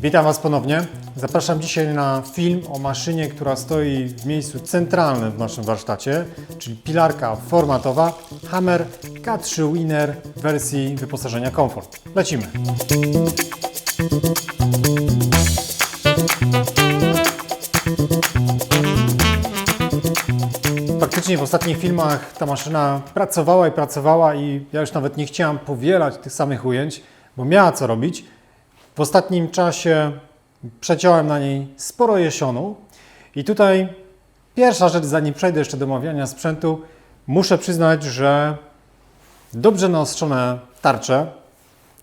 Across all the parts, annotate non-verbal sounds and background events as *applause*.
Witam Was ponownie. Zapraszam dzisiaj na film o maszynie, która stoi w miejscu centralnym w naszym warsztacie, czyli pilarka formatowa Hammer K3 Winner w wersji wyposażenia Comfort. Lecimy. Faktycznie w ostatnich filmach ta maszyna pracowała i pracowała i ja już nawet nie chciałem powielać tych samych ujęć, bo miała co robić. W ostatnim czasie przeciąłem na niej sporo jesionu i tutaj pierwsza rzecz, zanim przejdę jeszcze do omawiania sprzętu, muszę przyznać, że dobrze naostrzone tarcze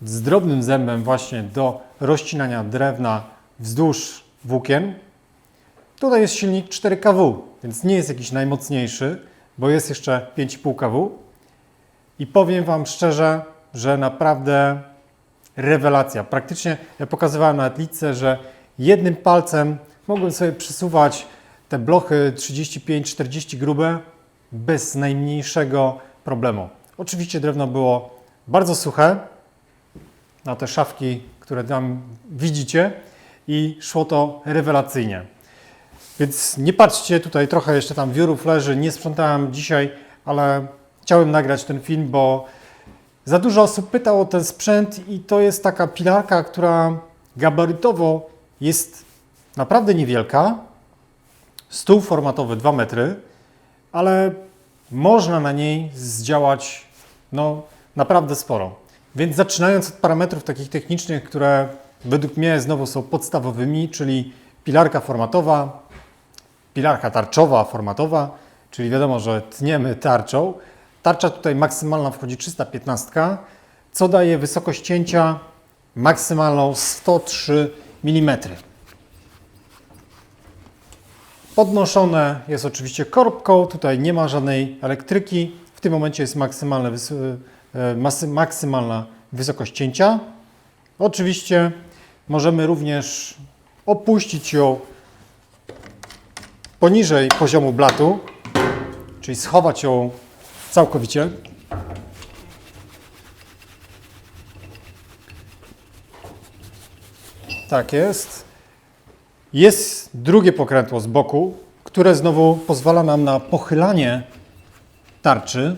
z drobnym zębem właśnie do rozcinania drewna wzdłuż włókien. Tutaj jest silnik 4 kW, więc nie jest jakiś najmocniejszy, bo jest jeszcze 5,5 kW. I powiem Wam szczerze, że naprawdę rewelacja. Praktycznie ja pokazywałem na Etlice, że jednym palcem mogłem sobie przesuwać te blochy 35-40 grube bez najmniejszego problemu. Oczywiście drewno było bardzo suche na te szafki, które tam widzicie i szło to rewelacyjnie. Więc nie patrzcie, tutaj trochę jeszcze tam wiórów leży, nie sprzątałem dzisiaj, ale chciałem nagrać ten film, bo za dużo osób pytało o ten sprzęt i to jest taka pilarka, która gabarytowo jest naprawdę niewielka. Stół formatowy 2 metry, ale można na niej zdziałać no, naprawdę sporo. Więc zaczynając od parametrów takich technicznych, które według mnie znowu są podstawowymi, czyli pilarka formatowa, pilarka tarczowa, formatowa, czyli wiadomo, że tniemy tarczą. Tarcza tutaj maksymalna wchodzi 315, co daje wysokość cięcia maksymalną 103 mm. Podnoszone jest oczywiście korbką, tutaj nie ma żadnej elektryki. W tym momencie jest maksymalne wys- e, masy- maksymalna wysokość cięcia. Oczywiście możemy również opuścić ją poniżej poziomu blatu, czyli schować ją całkowicie. Tak jest. Jest drugie pokrętło z boku, które znowu pozwala nam na pochylanie tarczy.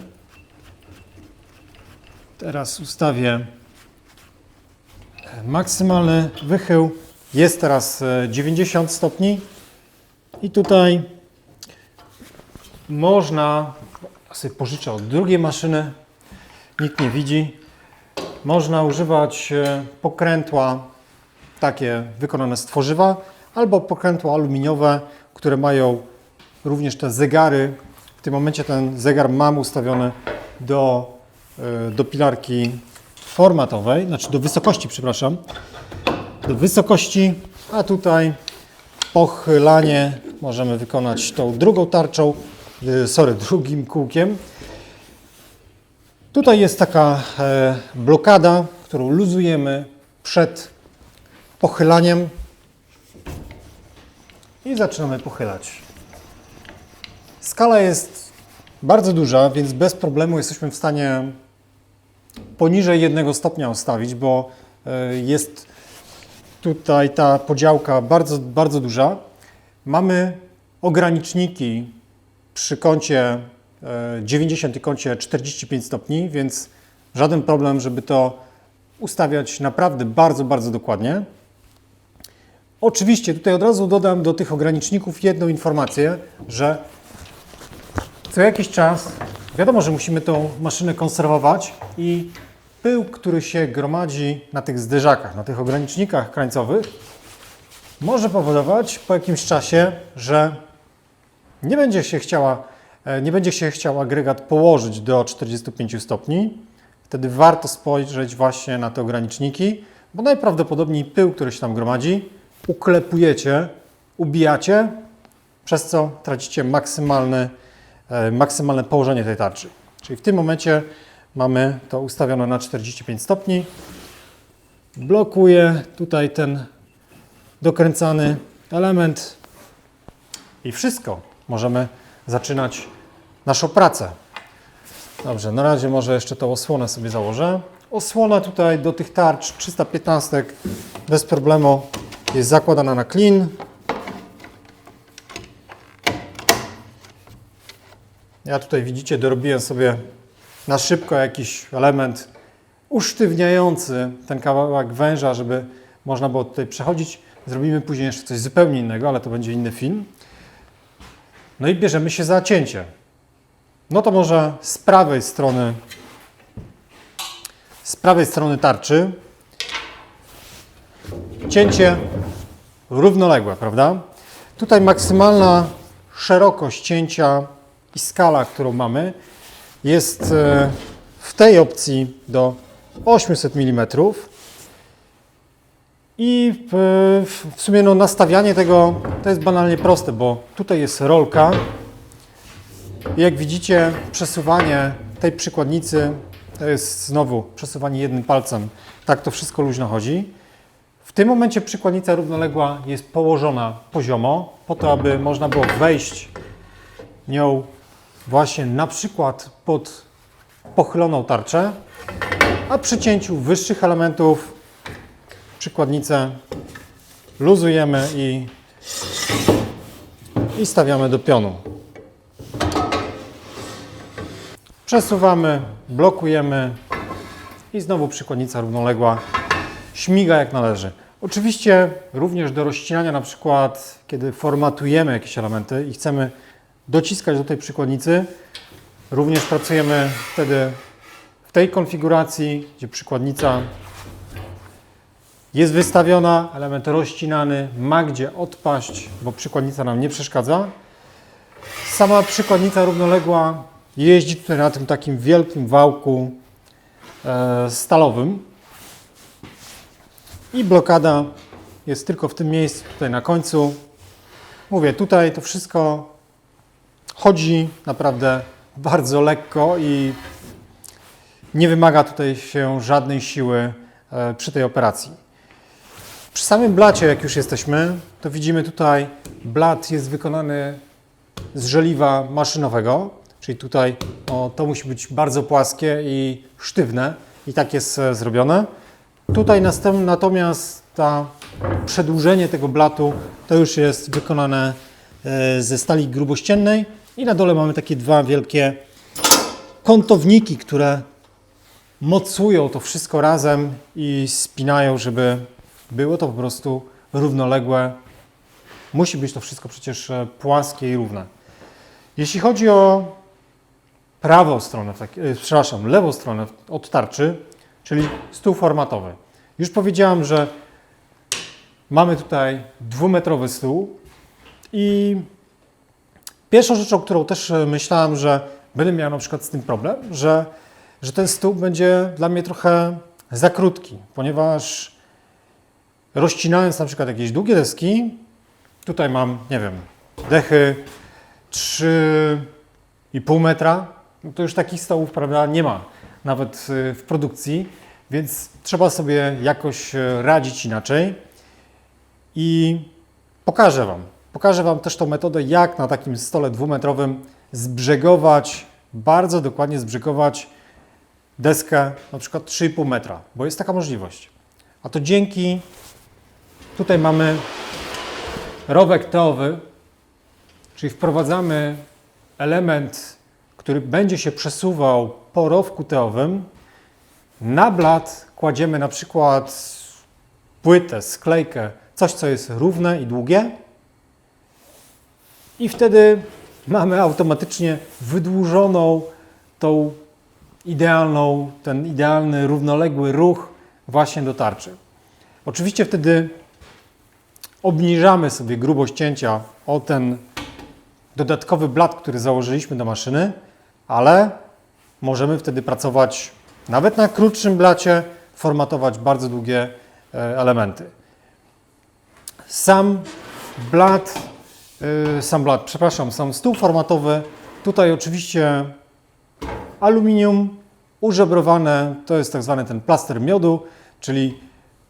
Teraz ustawię maksymalny wychył. Jest teraz e, 90 stopni. I tutaj można, sobie pożyczę od drugiej maszyny, nikt nie widzi, można używać e, pokrętła takie wykonane z tworzywa albo pokrętła aluminiowe, które mają również te zegary. W tym momencie ten zegar mam ustawiony do, e, do pilarki formatowej, znaczy do wysokości, przepraszam, do wysokości, a tutaj pochylanie. Możemy wykonać tą drugą tarczą, sorry, *laughs* drugim kółkiem. Tutaj jest taka e, blokada, którą luzujemy przed pochylaniem i zaczynamy pochylać. Skala jest bardzo duża, więc bez problemu jesteśmy w stanie poniżej jednego stopnia ustawić, bo e, jest tutaj ta podziałka bardzo, bardzo duża. Mamy ograniczniki przy kącie e, 90 i kącie 45 stopni, więc żaden problem, żeby to ustawiać naprawdę bardzo, bardzo dokładnie. Oczywiście tutaj od razu dodam do tych ograniczników jedną informację, że co jakiś czas wiadomo, że musimy tą maszynę konserwować i pył, który się gromadzi na tych zderzakach, na tych ogranicznikach krańcowych, może powodować po jakimś czasie, że nie będzie się chciała, e, nie będzie się chciał agregat położyć do 45 stopni. Wtedy warto spojrzeć właśnie na te ograniczniki, bo najprawdopodobniej pył, który się tam gromadzi, uklepujecie, ubijacie, przez co tracicie maksymalny, e, maksymalne położenie tej tarczy. Czyli w tym momencie mamy to ustawione na 45 stopni. Blokuję tutaj ten dokręcany element i wszystko. Możemy zaczynać naszą pracę. Dobrze, na razie może jeszcze tą osłonę sobie założę. Osłona tutaj do tych tarcz 315 bez problemu jest zakładana na klin. Ja tutaj widzicie, dorobiłem sobie na szybko jakiś element usztywniający ten kawałek węża, żeby można było tutaj przechodzić. Zrobimy później jeszcze coś zupełnie innego, ale to będzie inny film. No i bierzemy się za cięcie. No to może z prawej strony z prawej strony tarczy cięcie równoległe, prawda? Tutaj maksymalna szerokość cięcia i skala, którą mamy, jest e, w tej opcji do 800 mm. I w, sumie no, nastawianie tego to jest banalnie proste, bo tutaj jest rolka. Jak widzicie, przesuwanie tej przykładnicy to jest znowu przesuwanie jednym palcem. Tak to wszystko luźno chodzi. W tym momencie przykładnica równoległa jest położona poziomo, po to, aby można było wejść nią właśnie na przykład pod pochyloną tarczę, a przy cięciu wyższych elementów przykładnicę luzujemy i, i stawiamy do pionu. Przesuwamy, blokujemy i znowu przykładnica równoległa śmiga jak należy. Oczywiście również do rozcinania, na przykład kiedy formatujemy jakieś elementy i chcemy dociskać do tej przykładnicy, również pracujemy wtedy w tej konfiguracji, gdzie przykładnica jest wystawiona, element rozcinany, ma gdzie odpaść, bo przykładnica nam nie przeszkadza. Sama przykładnica równoległa jeździ tutaj na tym takim wielkim wałku e, stalowym i blokada jest tylko w tym miejscu, tutaj na końcu. Mówię, tutaj to wszystko chodzi naprawdę bardzo lekko i nie wymaga tutaj się żadnej siły e, przy tej operacji. Przy samym blacie, jak już jesteśmy, to widzimy tutaj, blat jest wykonany z żeliwa maszynowego, czyli tutaj o, to musi być bardzo płaskie i sztywne i tak jest e, zrobione. Tutaj natomiast ta przedłużenie tego blatu to już jest wykonane e, ze stali grubościennej i na dole mamy takie dwa wielkie kątowniki, które mocują to wszystko razem i spinają, żeby było to po prostu równoległe. Musi być to wszystko przecież e, płaskie i równe. Jeśli chodzi o prawą stronę, e, przepraszam, lewą stronę od tarczy, czyli stół formatowy. Już powiedziałam, że mamy tutaj dwumetrowy stół i pierwszą rzeczą, którą też e, myślałam, że będę miał na przykład z tym problem, że, że ten stół będzie dla mnie trochę za krótki, ponieważ rozcinając na przykład jakieś długie deski, tutaj mam, nie wiem, dechy 3,5 metra, no to już takich stołów prawda, nie ma nawet y, w produkcji, więc trzeba sobie jakoś y, radzić inaczej. I pokażę Wam. Pokażę Wam też tą metodę, jak na takim stole dwumetrowym zbrzegować, bardzo dokładnie zbrzegować deskę na przykład 3,5 metra, bo jest taka możliwość. A to dzięki, tutaj mamy rowek teowy, czyli wprowadzamy element który będzie się przesuwał po rowku teowym. Na blat kładziemy na przykład płytę, sklejkę, coś co jest równe i długie. I wtedy mamy automatycznie wydłużoną tą idealną, ten idealny, równoległy ruch właśnie do tarczy. Oczywiście wtedy obniżamy sobie grubość cięcia o ten dodatkowy blat, który założyliśmy do maszyny, ale możemy wtedy pracować nawet na krótszym blacie, formatować bardzo długie e, elementy. Sam blat, e, sam blat, przepraszam, sam stół formatowy, tutaj oczywiście aluminium użebrowane, to jest tak zwany ten plaster miodu, czyli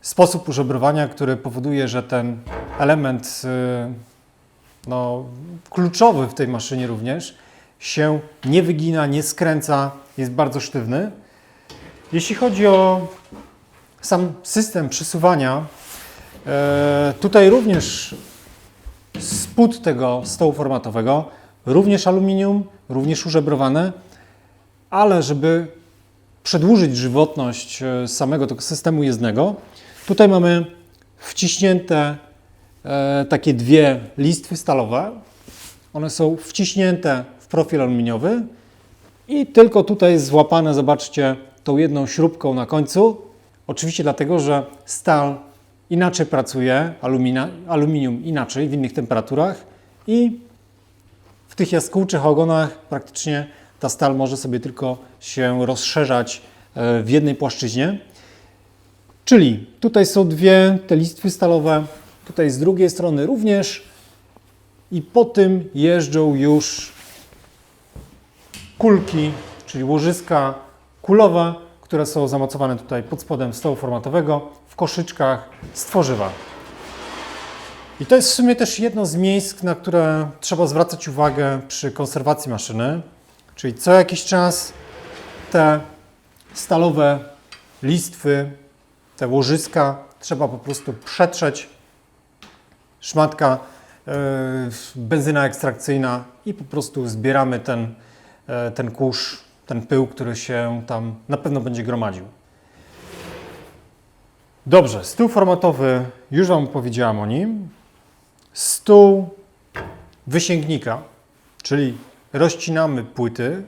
sposób użebrowania, który powoduje, że ten element e, no, kluczowy w tej maszynie również się nie wygina, nie skręca, jest bardzo sztywny. Jeśli chodzi o sam system przesuwania, E, tutaj również spód tego stołu formatowego, również aluminium, również użebrowane, ale żeby przedłużyć żywotność e, samego tego systemu jezdnego, tutaj mamy wciśnięte takie dwie listwy stalowe. One są wciśnięte w profil aluminiowy i tylko tutaj jest złapane, zobaczcie, tą jedną śrubką na końcu. Oczywiście dlatego, że stal inaczej pracuje, alumina, aluminium inaczej w innych temperaturach i w tych jaskółczych ogonach praktycznie ta stal może sobie tylko się rozszerzać e, w jednej płaszczyźnie. Czyli tutaj są dwie te listwy stalowe, tutaj z drugiej strony również i po tym jeżdżą już kulki, czyli łożyska kulowe, które są zamocowane tutaj pod spodem stołu formatowego w koszyczkach z tworzywa. I to jest w sumie też jedno z miejsc, na które trzeba zwracać uwagę przy konserwacji maszyny, czyli co jakiś czas te stalowe listwy, te łożyska trzeba po prostu przetrzeć. Szmatka, yy, benzyna ekstrakcyjna i po prostu zbieramy ten, e, ten kurz, ten pył, który się tam na pewno będzie gromadził. Dobrze, stół formatowy, już Wam powiedziałam o nim. Stół wysięgnika, czyli rozcinamy płyty.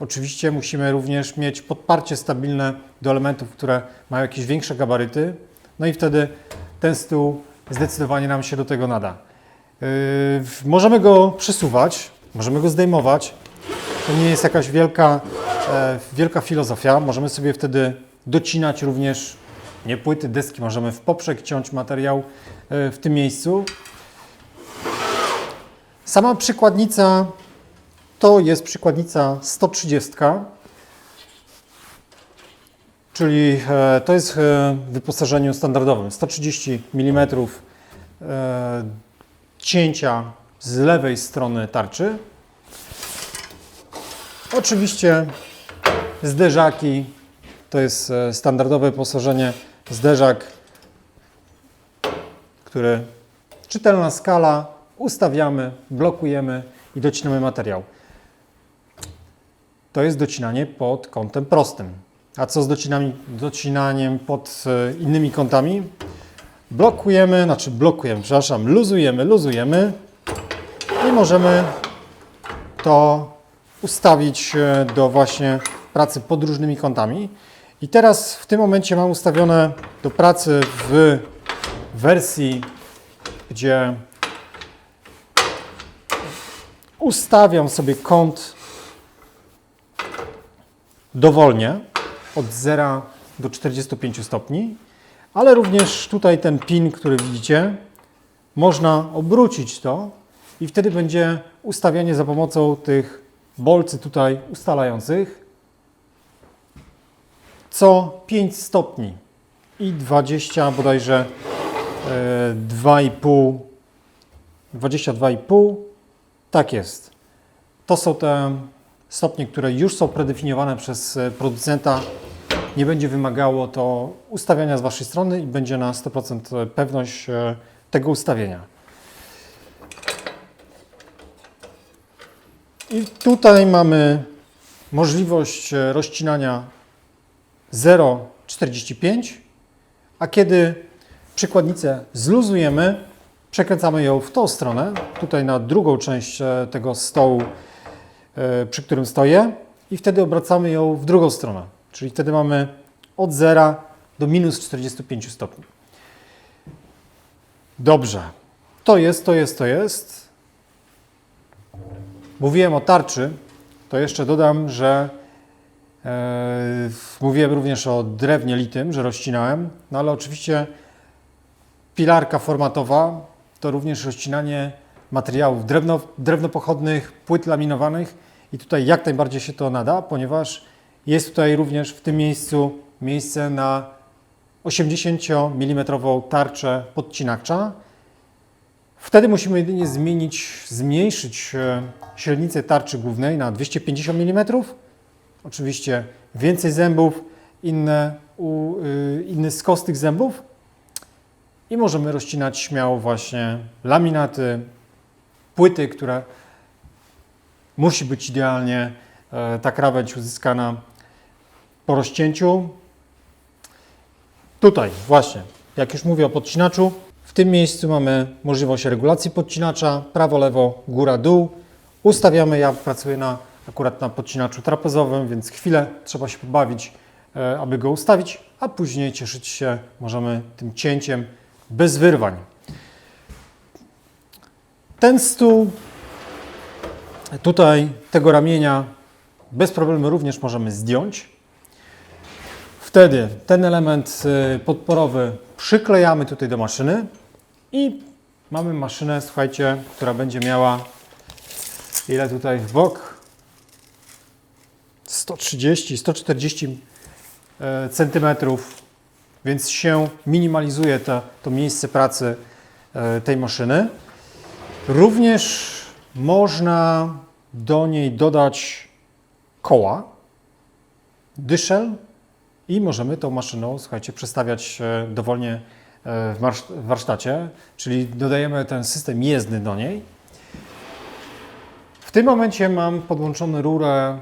Oczywiście musimy również mieć podparcie stabilne do elementów, które mają jakieś większe gabaryty. No i wtedy ten stół zdecydowanie nam się do tego nada. Yy, możemy go przesuwać, możemy go zdejmować. To nie jest jakaś wielka, e, wielka filozofia. Możemy sobie wtedy docinać również nie płyty, deski. Możemy w poprzek ciąć materiał e, w tym miejscu. Sama przykładnica to jest przykładnica 130, czyli e, to jest e, w wyposażeniu standardowym 130 mm e, cięcia z lewej strony tarczy. Oczywiście zderzaki to jest standardowe wyposażenie zderzak, który czytelna skala, ustawiamy, blokujemy i docinamy materiał. To jest docinanie pod kątem prostym. A co z docinami, docinaniem pod e, innymi kątami? Blokujemy, znaczy blokujemy, przepraszam, luzujemy, luzujemy i możemy to ustawić e, do właśnie pracy pod różnymi kątami. I teraz w tym momencie mam ustawione do pracy w wersji, gdzie ustawiam sobie kąt dowolnie od 0 do 45 stopni, ale również tutaj ten pin, który widzicie, można obrócić to i wtedy będzie ustawianie za pomocą tych bolcy tutaj ustalających co 5 stopni i 20 bodajże e, 2,5 22,5 tak jest. To są te stopnie, które już są predefiniowane przez e, producenta. Nie będzie wymagało to ustawiania z Waszej strony i będzie na 100% pewność e, tego ustawienia. I tutaj mamy możliwość e, rozcinania 0,45, a kiedy przykładnicę zluzujemy, przekręcamy ją w tą stronę, tutaj na drugą część e, tego stołu, e, przy którym stoję i wtedy obracamy ją w drugą stronę, czyli wtedy mamy od 0 do minus 45 stopni. Dobrze, to jest, to jest, to jest. Mówiłem o tarczy, to jeszcze dodam, że e, mówiłem również o drewnie litym, że rozcinałem, no ale oczywiście pilarka formatowa to również rozcinanie materiałów drewno, drewnopochodnych, płyt laminowanych i tutaj jak najbardziej się to nada, ponieważ jest tutaj również w tym miejscu miejsce na 80 mm tarczę podcinacza. Wtedy musimy jedynie zmienić, zmniejszyć e, średnicę tarczy głównej na 250 mm. Oczywiście więcej zębów, inne, u, y, inny skos tych zębów. i możemy rozcinać śmiało właśnie laminaty, płyty, które musi być idealnie e, ta krawędź uzyskana po rozcięciu. Tutaj właśnie, jak już mówię o podcinaczu, w tym miejscu mamy możliwość regulacji podcinacza, prawo, lewo, góra, dół. Ustawiamy, ja pracuję na, akurat na podcinaczu trapezowym, więc chwilę trzeba się pobawić, e, aby go ustawić, a później cieszyć się możemy tym cięciem bez wyrwań. Ten stół tutaj tego ramienia bez problemu również możemy zdjąć. Wtedy ten element y, podporowy przyklejamy tutaj do maszyny i mamy maszynę, słuchajcie, która będzie miała ile tutaj w bok? 130, 140 e, więc się minimalizuje to, to miejsce pracy e, tej maszyny. Również można do niej dodać koła, dyszel i możemy tą maszyną, słuchajcie, przestawiać e, dowolnie e, w warsztacie, czyli dodajemy ten system jezdny do niej. W tym momencie mam podłączony rurę,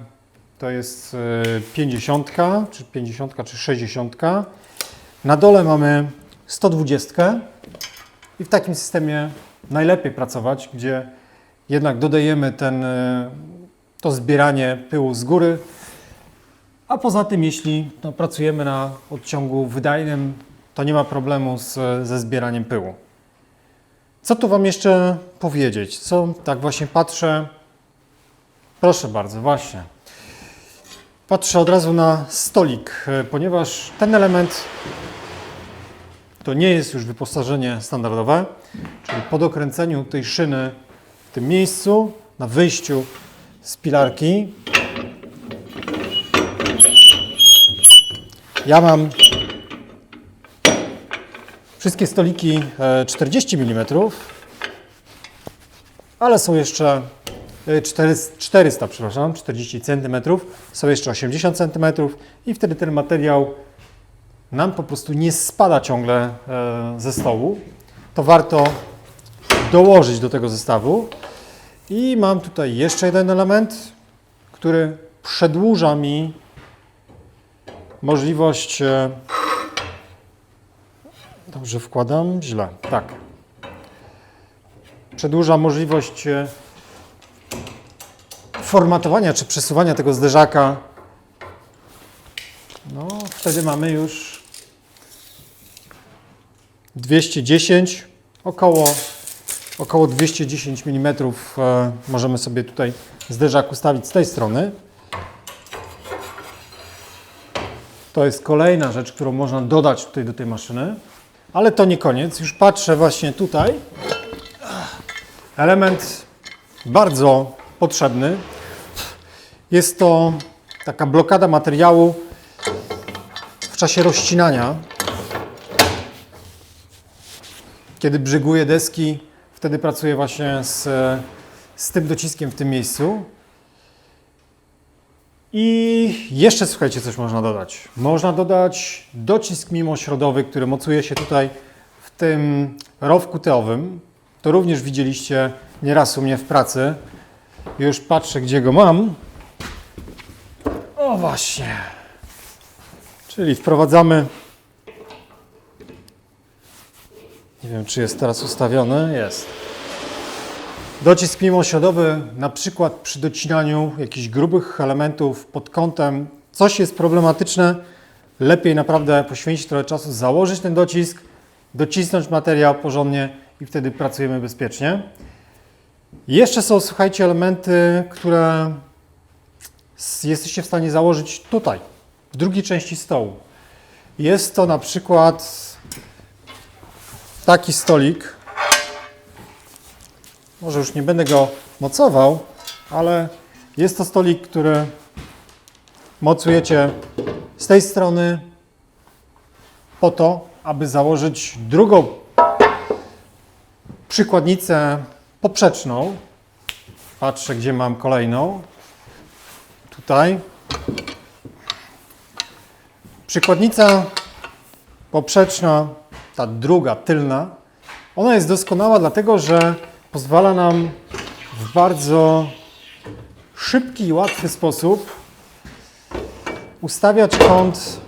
to jest e, 50, czy 50, czy 60. Na dole mamy 120 i w takim systemie najlepiej pracować, gdzie jednak dodajemy ten, e, to zbieranie pyłu z góry, a poza tym, jeśli no, pracujemy na odciągu wydajnym, to nie ma problemu z, ze zbieraniem pyłu. Co tu Wam jeszcze powiedzieć? Co tak właśnie patrzę? Proszę bardzo, właśnie. Patrzę od razu na stolik, e, ponieważ ten element to nie jest już wyposażenie standardowe, czyli po dokręceniu tej szyny w tym miejscu, na wyjściu z pilarki, Ja mam wszystkie stoliki e, 40 mm, ale są jeszcze e, 400, 400 przepraszam, 40 cm, są jeszcze 80 cm i wtedy ten materiał nam po prostu nie spada ciągle e, ze stołu. To warto dołożyć do tego zestawu. I mam tutaj jeszcze jeden element, który przedłuża mi możliwość. e, Dobrze wkładam? Źle. Tak. Przedłuża możliwość e, formatowania czy przesuwania tego zderzaka. No, wtedy mamy już 210, około, około 210 mm e, możemy sobie tutaj zderzak ustawić z tej strony. To jest kolejna rzecz, którą można dodać tutaj do tej maszyny. Ale to nie koniec. Już patrzę właśnie tutaj. Element bardzo potrzebny. Jest to taka blokada materiału w czasie rozcinania. Kiedy brzyguję deski, wtedy pracuję właśnie z, z tym dociskiem w tym miejscu. I jeszcze słuchajcie, coś można dodać. Można dodać docisk mimośrodowy, który mocuje się tutaj w tym rowku teowym. To również widzieliście nieraz u mnie w pracy. Już patrzę, gdzie go mam. O właśnie. Czyli wprowadzamy. Nie wiem, czy jest teraz ustawiony. Jest. Docisk mimośrodowy, na przykład przy docinaniu jakichś grubych elementów pod kątem, coś jest problematyczne, lepiej naprawdę poświęcić trochę czasu, założyć ten docisk, docisnąć materiał porządnie i wtedy pracujemy bezpiecznie. Jeszcze są, słuchajcie, elementy, które jesteście w stanie założyć tutaj, w drugiej części stołu. Jest to na przykład taki stolik, może już nie będę go mocował, ale jest to stolik, który mocujecie z tej strony po to, aby założyć drugą przykładnicę poprzeczną. Patrzę, gdzie mam kolejną. Tutaj. Przykładnica poprzeczna ta druga, tylna, ona jest doskonała dlatego, że pozwala nam w bardzo szybki i łatwy sposób ustawiać kąt.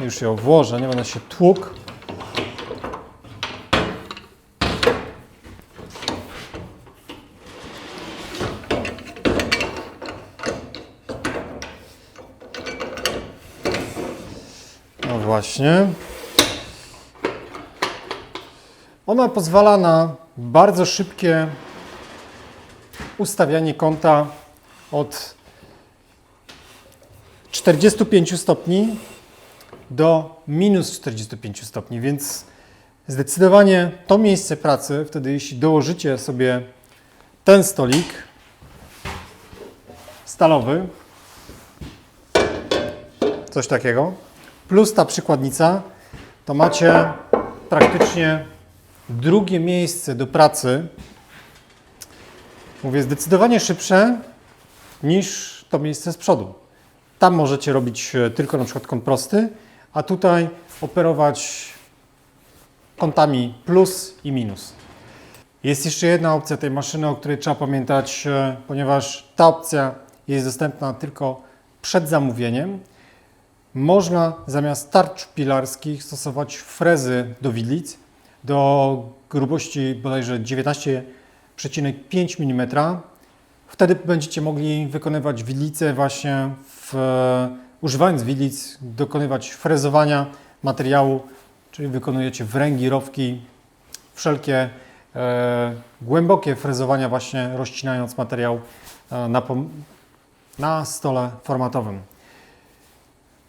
Już ją włożę, nie będę się tłukł. No właśnie. Ona pozwala na bardzo szybkie ustawianie kąta od 45 stopni do minus 45 stopni, więc zdecydowanie to miejsce pracy, wtedy jeśli dołożycie sobie ten stolik stalowy, coś takiego, plus ta przykładnica, to macie praktycznie drugie miejsce do pracy. Mówię, zdecydowanie szybsze niż to miejsce z przodu. Tam możecie robić e, tylko na przykład kąt prosty, a tutaj operować kątami plus i minus. Jest jeszcze jedna opcja tej maszyny, o której trzeba pamiętać, e, ponieważ ta opcja jest dostępna tylko przed zamówieniem. Można zamiast tarcz pilarskich stosować frezy do widlic do grubości bodajże 19,5 mm. Wtedy będziecie mogli wykonywać widlice właśnie w, używając widlic, dokonywać frezowania materiału, czyli wykonujecie wręgi, rowki, wszelkie e, głębokie frezowania właśnie rozcinając materiał e, na, na stole formatowym.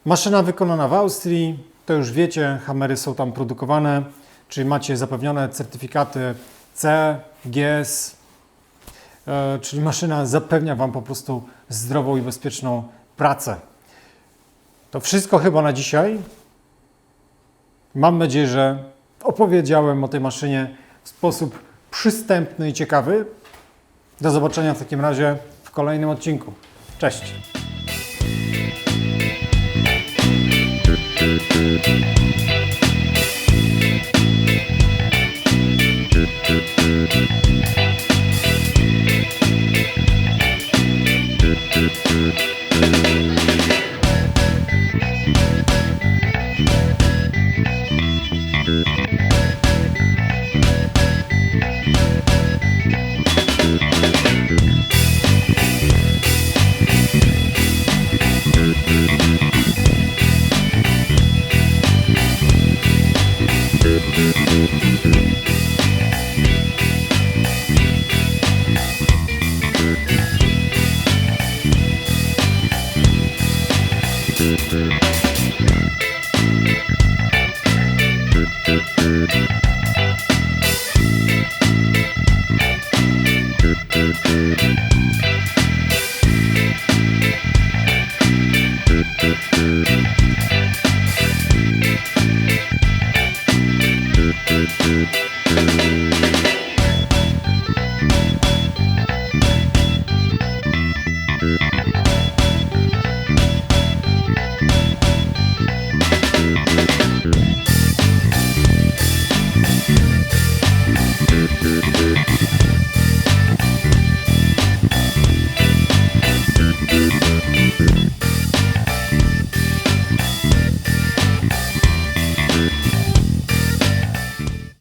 Maszyna wykonana w Austrii, to już wiecie, hamery są tam produkowane, czyli macie zapewnione certyfikaty C, GS, e, czyli maszyna zapewnia Wam po prostu zdrową i bezpieczną pracę. To wszystko chyba na dzisiaj. Mam nadzieję, że opowiedziałem o tej maszynie w sposób przystępny i ciekawy. Do zobaczenia w takim razie w kolejnym odcinku. Cześć! Thank you.